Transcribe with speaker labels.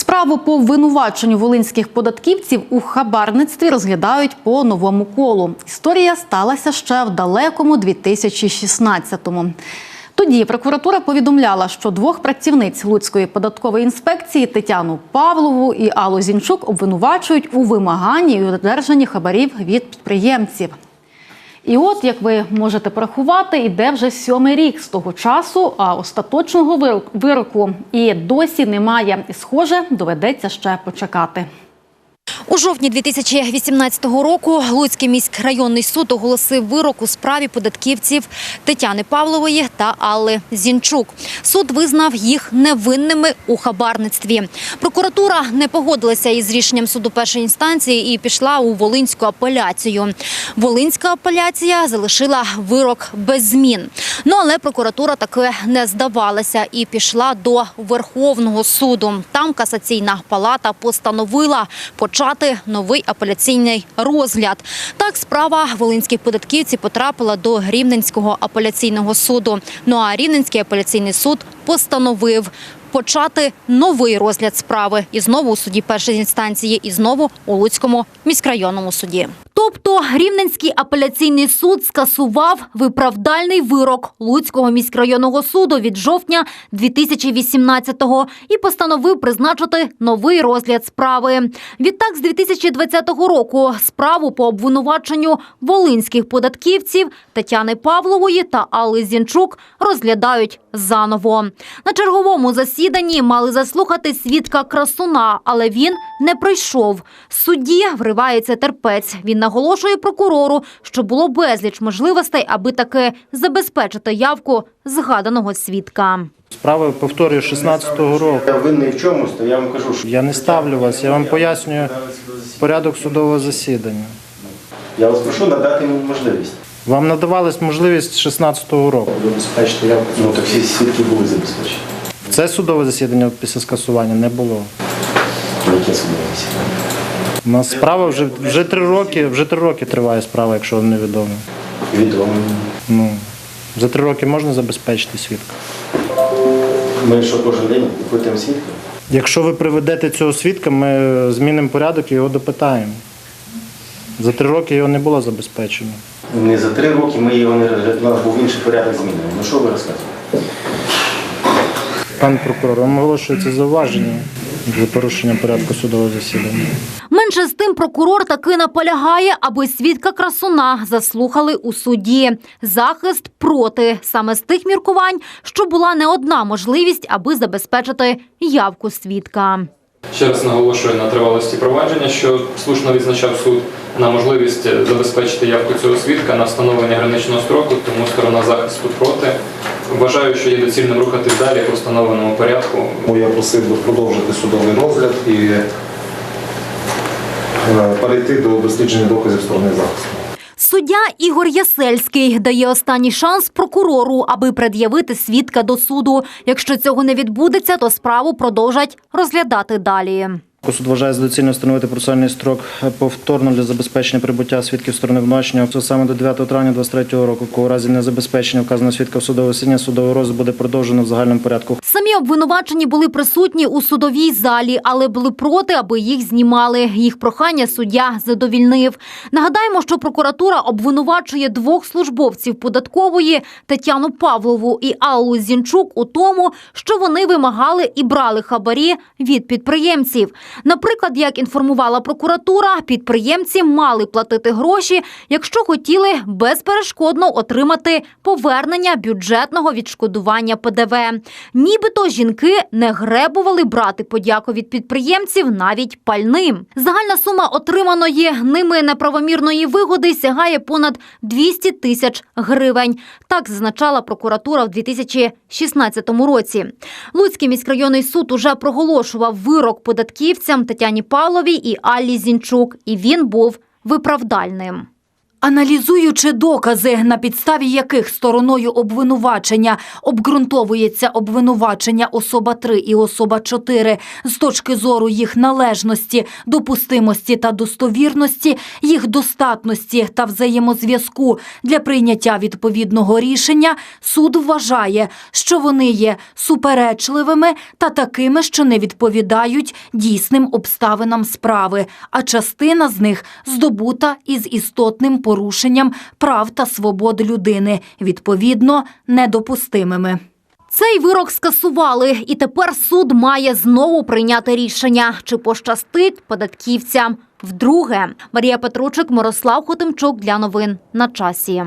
Speaker 1: Справу по винуваченню волинських податківців у хабарництві розглядають по новому колу. Історія сталася ще в далекому 2016-му. Тоді прокуратура повідомляла, що двох працівниць Луцької податкової інспекції Тетяну Павлову і Аллу Зінчук обвинувачують у вимаганні і одержанні хабарів від підприємців. І от, як ви можете порахувати, іде вже сьомий рік з того часу, а остаточного вирок- вироку і досі немає. І схоже, доведеться ще почекати.
Speaker 2: У жовтні 2018 року Луцький міськрайонний суд оголосив вирок у справі податківців Тетяни Павлової та Алли Зінчук. Суд визнав їх невинними у хабарництві. Прокуратура не погодилася із рішенням суду першої інстанції і пішла у Волинську апеляцію. Волинська апеляція залишила вирок без змін. Ну але прокуратура таки не здавалася і пішла до Верховного суду. Там касаційна палата постановила почати новий апеляційний розгляд. Так, справа волинських податківців потрапила до Рівненського апеляційного суду. Ну а Рівненський апеляційний суд постановив почати новий розгляд справи і знову у суді першої інстанції, і знову у Луцькому міськрайонному суді. Тобто Рівненський апеляційний суд скасував виправдальний вирок Луцького міськрайонного суду від жовтня 2018-го і постановив призначити новий розгляд справи. Відтак, з 2020 року справу по обвинуваченню волинських податківців Тетяни Павлової та Алли Зінчук розглядають заново. На черговому засіданні мали заслухати свідка красуна, але він не прийшов. Судді вривається терпець. Він наголошує прокурору, що було безліч можливостей, аби таки забезпечити явку згаданого свідка.
Speaker 3: Справа, повторюю, 16-го року.
Speaker 4: Я винний в чомусь, то я вам кажу, що
Speaker 3: Я не ставлю вас, я вам пояснюю порядок судового засідання.
Speaker 4: я вас прошу надати мені можливість.
Speaker 3: Вам надавалась можливість 16-го року.
Speaker 4: Забезпечити явку. Ну так всі свідки були забезпечені.
Speaker 3: Це судове засідання після скасування не було.
Speaker 4: Яке судовість?
Speaker 3: У нас справа вже, вже три роки, вже три роки триває справа, якщо вам невідомо.
Speaker 4: Відомо.
Speaker 3: Ну, за три роки можна забезпечити свідка.
Speaker 4: Ми що кожен день викликаємо свідка?
Speaker 3: Якщо ви приведете цього свідка, ми змінимо порядок і його допитаємо. За три роки його не було забезпечено.
Speaker 4: Не за три роки ми його не розглядали, був інший порядок змінений. Ну що ви розказуєте?
Speaker 3: Пан прокурор, вам оголошується зауваження за порушення порядку судового засідання.
Speaker 2: Менше з тим прокурор таки наполягає, аби свідка красуна заслухали у суді. Захист проти саме з тих міркувань, що була не одна можливість, аби забезпечити явку свідка.
Speaker 5: Ще раз наголошую на тривалості провадження, що слушно відзначав суд на можливість е, забезпечити явку цього свідка на встановлення граничного строку, тому сторона захисту проти. Вважаю, що є доцільним рухатись далі по встановленому порядку.
Speaker 6: Я просив би продовжити судовий розгляд і е, перейти до дослідження доказів сторони захисту.
Speaker 2: Суддя Ігор Ясельський дає останній шанс прокурору, аби пред'явити свідка до суду. Якщо цього не відбудеться, то справу продовжать розглядати далі.
Speaker 3: Суд вважає за доцільно встановити процесуальний строк повторно для забезпечення прибуття свідків сторони обвинувачення. Саме до 9 травня 2023 року. коли разі незабезпечення вказаного свідка в судове засідання судовий розгляд буде продовжено в загальному порядку.
Speaker 2: Самі обвинувачені були присутні у судовій залі, але були проти, аби їх знімали. Їх прохання суддя задовільнив. Нагадаємо, що прокуратура обвинувачує двох службовців податкової Тетяну Павлову і Аллу Зінчук у тому, що вони вимагали і брали хабарі від підприємців. Наприклад, як інформувала прокуратура, підприємці мали платити гроші, якщо хотіли безперешкодно отримати повернення бюджетного відшкодування ПДВ. Нібито жінки не гребували брати подяку від підприємців навіть пальним. Загальна сума отриманої ними неправомірної вигоди сягає понад 200 тисяч гривень. Так зазначала прокуратура в 2016 році. Луцький міськрайонний суд уже проголошував вирок податківцям Тетяні Павловій і Аллі Зінчук, і він був виправдальним.
Speaker 7: Аналізуючи докази, на підставі яких стороною обвинувачення обґрунтовується обвинувачення особа 3 і особа 4 з точки зору їх належності, допустимості та достовірності, їх достатності та взаємозв'язку для прийняття відповідного рішення, суд вважає, що вони є суперечливими та такими, що не відповідають дійсним обставинам справи, а частина з них здобута із істотним порушенням прав та свобод людини, відповідно, недопустимими.
Speaker 2: Цей вирок скасували, і тепер суд має знову прийняти рішення, чи пощастить податківцям. Вдруге, Марія Петручик, Мирослав Хотимчук для новин на часі.